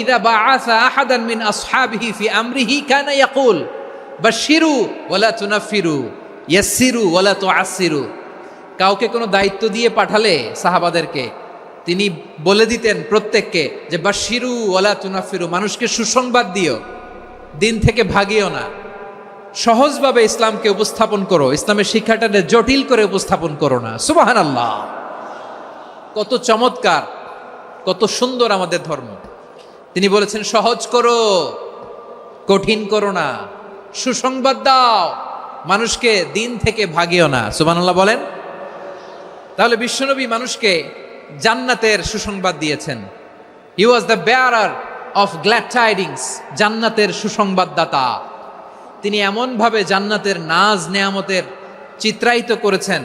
ইদা বা আসা আহাদান মিন আসহাবিহি ফি আমরিহি কানা ইয়াকুল বা শিরু ওলা ইয়াসিরু ওলা তো আসিরু কাউকে কোনো দায়িত্ব দিয়ে পাঠালে সাহাবাদেরকে, তিনি বলে দিতেন প্রত্যেককে যে বা শিরু ওলা তুনাফিরু মানুষকে সুসংবাদ দিও, দিন থেকে ভাগিও না। সহজভাবে ইসলামকে উপস্থাপন করো, ইসলামের শিক্ষাটা জটিল করে উপস্থাপন করো না। সুবাহান আল্লাহ কত চমৎকার। কত সুন্দর আমাদের ধর্ম। তিনি বলেছেন, সহজ করো, কঠিন করো না। সুসংবাদ দাও। মানুষকে দিন থেকে ভাগিও না। সুবহানাল্লাহ বলেন। তাহলে বিশ্বনবী মানুষকে জান্নাতের সুসংবাদ দিয়েছেন। He was the bearer of glad tidings জান্নাতের সুসংবাদদাতা। তিনি এমনভাবে জান্নাতের নাজ নেয়ামতের চিত্রায়িত করেছেন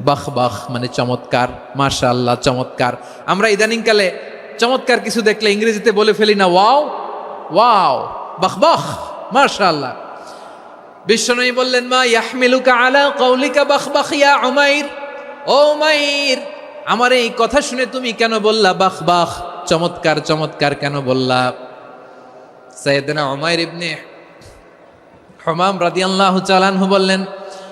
বাহ বাহ মানে চমৎকার মাশা আল্লাহ চমৎকার। আমরা ইদানিংকালে চমৎকার কিছু দেখলে ইংরেজিতে বলে ফেলি না, ওয়াও ওয়াও, বাহ বাহ মাশা আল্লাহ বিশ্বনবী বললেন, মা ইয়াহমিলুকা আলা কৌলিকা বাহ বাহ, ইয়া উমাইর? ও উমাইর, আমার এই কথা শুনে তুমি কেন বললা বাহ বাহ, চমৎকার চমৎকার কেন বললা? সৈয়দনা উমাইর ইবনে হমাম রাদিয়াল্লাহু চালানহু বললেন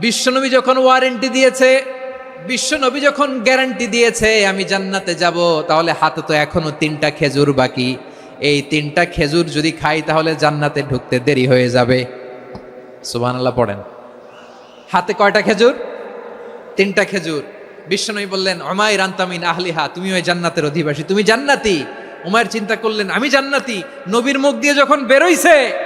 বিশ্বনবী যখন ওয়ারেন্টি দিয়েছে, বিশ্বনবী যখন গ্যারান্টি দিয়েছে, আমি জান্নাতে যাব, তাহলে হাতে তো এখনও তিনটা খেজুর বাকি। এই তিনটা খেজুর যদি খাই, তাহলে জান্নাতে ঢুকতে দেরি হয়ে যাবে। সুবহানাল্লাহ, পড়েন। হাতে কয়টা খেজুর? তিনটা খেজুর। বিশ্বনবী বললেন অমায় রান্তামিন আহলিহা তুমি ওই জান্নাতের অধিবাসী, তুমি জান্নাতি। উমায়ের চিন্তা করলেন, আমি জান্নাতি। নবীর মুখ দিয়ে যখন বেরোইছে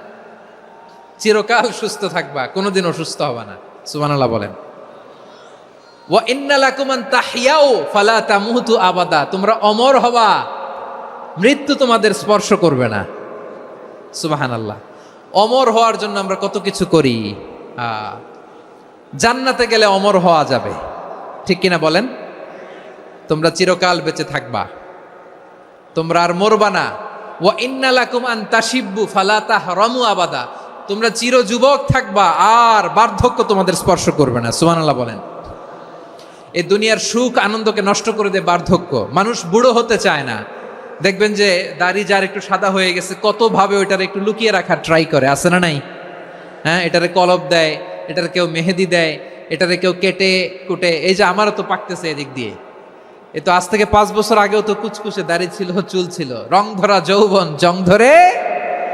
চিরকাল সুস্থ থাকবা, কোনোদিন অসুস্থ হবা না। সুবহানাল্লাহ বলেন। ওয়া ইন্না লাকুমান তাহিয়াও ফালা তামুতু আবাদা। তোমরা অমর হবা, মৃত্যু তোমাদের স্পর্শ করবে না। সুবহানাল্লাহ। অমর হওয়ার জন্য আমরা কত কিছু করি। জান্নাতে গেলে অমর হওয়া যাবে। ঠিক কিনা বলেন? তোমরা চিরকাল বেঁচে থাকবা। তোমরা আর মরবা না। ওয়া ইন্না লাকুম আন তাশিব্বু, ফালা তাহরামু আবাদা। তোমরা চির যুবক থাকবা, আর বার্ধক্য তোমাদের স্পর্শ করবে না। সুবহানাল্লাহ বলেন। এই দুনিয়ার সুখ আনন্দকে নষ্ট করে দেয় বার্ধক্য। মানুষ বুড়ো হতে চায় না। দেখবেন যে দাড়ি যার একটু সাদা হয়ে গেছে, কতভাবে ওইটার একটু লুকিয়ে রাখার ট্রাই করে, আছে না নাই? হ্যাঁ এটারে কলব দেয়, এটারে কেউ মেহেদি দেয়, এটারে কেউ কেটে কুটে, এই যে আমারও তো পাকতেছে এদিক দিয়ে। এ তো আজ থেকে পাঁচ বছর আগেও তো কুচকুচে দাড়ি ছিল, চুল ছিল, রং ধরা যৌবন, জং ধরে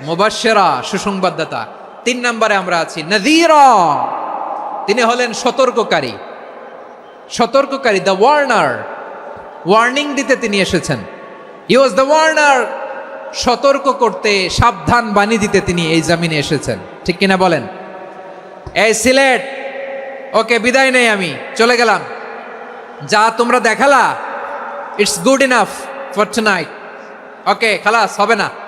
মুবাশশিরা, সুসংবাদদাতা। তিন নম্বরে আমরা আছি, নাযীরা। তিনি হলেন সতর্ককারী। সতর্ককারী দ্য ওয়ার্নার ওয়ার্নিং দিতে তিনি এসেছেন। ই ওয়াজ দ্য ওয়ার্নার সতর্ক করতে, সাবধান বাণী দিতে তিনি এই জামিনে এসেছেন। ঠিক কিনা বলেন? এই সিলেট, ওকে বিদায় নেই আমি, চলে গেলাম। যা তোমরা দেখালা it's good enough for tonight okay, খালাস, হবে না।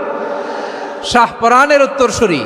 শাহপরানের উত্তরসূরি।